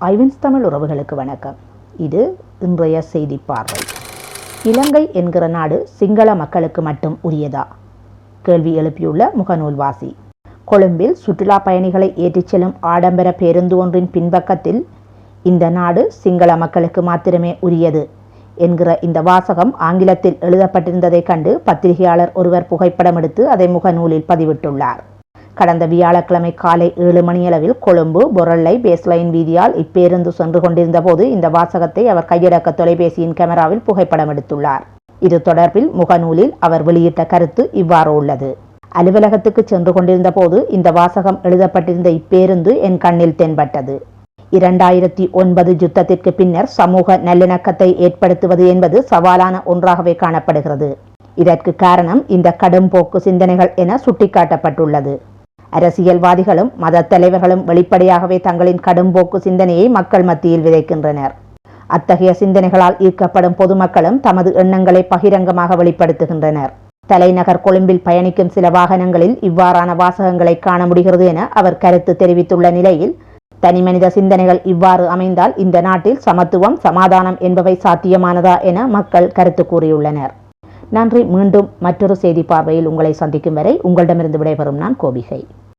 ஐவின்ஸ் தமிழ் உறவுகளுக்கு வணக்கம். இது இன்றைய செய்தி பார்வை. இலங்கை என்கிற நாடு சிங்கள மக்களுக்கு மட்டும் உரியதா? கேள்வி எழுப்பியுள்ள முகநூல் வாசி. கொழும்பில் சுற்றுலா பயணிகளை ஏற்றிச் செல்லும் ஆடம்பர பேருந்து ஒன்றின் பின்பக்கத்தில் இந்த நாடு சிங்கள மக்களுக்கு மாத்திரமே உரியது என்கிற இந்த வாசகம் ஆங்கிலத்தில் எழுதப்பட்டிருந்ததைக் கண்டு பத்திரிகையாளர் ஒருவர் புகைப்படம் எடுத்து அதை முகநூலில் பதிவிட்டுள்ளார். கடந்த வியாழக்கிழமை காலை ஏழு மணியளவில் கொழும்பு பொரல்லை பேஸ்லைன் வீதியால் இப்பேருந்து சென்று கொண்டிருந்த போது இந்த வாசகத்தை அவர் கையடக்க தொலைபேசியின் கேமராவில் புகைப்படம் எடுத்துள்ளார். இது தொடர்பில் முகநூலில் அவர் வெளியிட்ட கருத்து இவ்வாறு உள்ளது. அலுவலகத்துக்கு சென்று கொண்டிருந்த போது இந்த வாசகம் எழுதப்பட்டிருந்த இப்பேருந்து என் கண்ணில் தென்பட்டது. இரண்டாயிரத்தி ஒன்பது யுத்தத்திற்கு பின்னர் சமூக நல்லிணக்கத்தை ஏற்படுத்துவது என்பது சவாலான ஒன்றாகவே காணப்படுகிறது. இதற்கு காரணம் இந்த கடும் போக்கு சிந்தனைகள் என சுட்டிக்காட்டப்பட்டுள்ளது. அரசியல்வாதிகளும் மத தலைவர்களும் வெளிப்படையாகவே தங்களின் கடும்போக்கு சிந்தனையை மக்கள் மத்தியில் விதைக்கின்றனர். அத்தகைய சிந்தனைகளால் ஈர்க்கப்படும் பொதுமக்களும் தமது எண்ணங்களை பகிரங்கமாக வெளிப்படுத்துகின்றனர். தலைநகர் கொழும்பில் பயணிக்கும் சில வாகனங்களில் இவ்வாறான வாசகங்களை காண முடிகிறது என அவர் கருத்து தெரிவித்துள்ள நிலையில் தனிமனித சிந்தனைகள் இவ்வாறு அமைந்தால் இந்த நாட்டில் சமத்துவம் சமாதானம் என்பவை சாத்தியமானதா என மக்கள் கருத்து கூறியுள்ளனர். நன்றி. மீண்டும் மற்றொரு செய்தி பார்வையில் உங்களை சந்திக்கும் வரை உங்களிடமிருந்து விடைபெறும் நான் கோபிகை.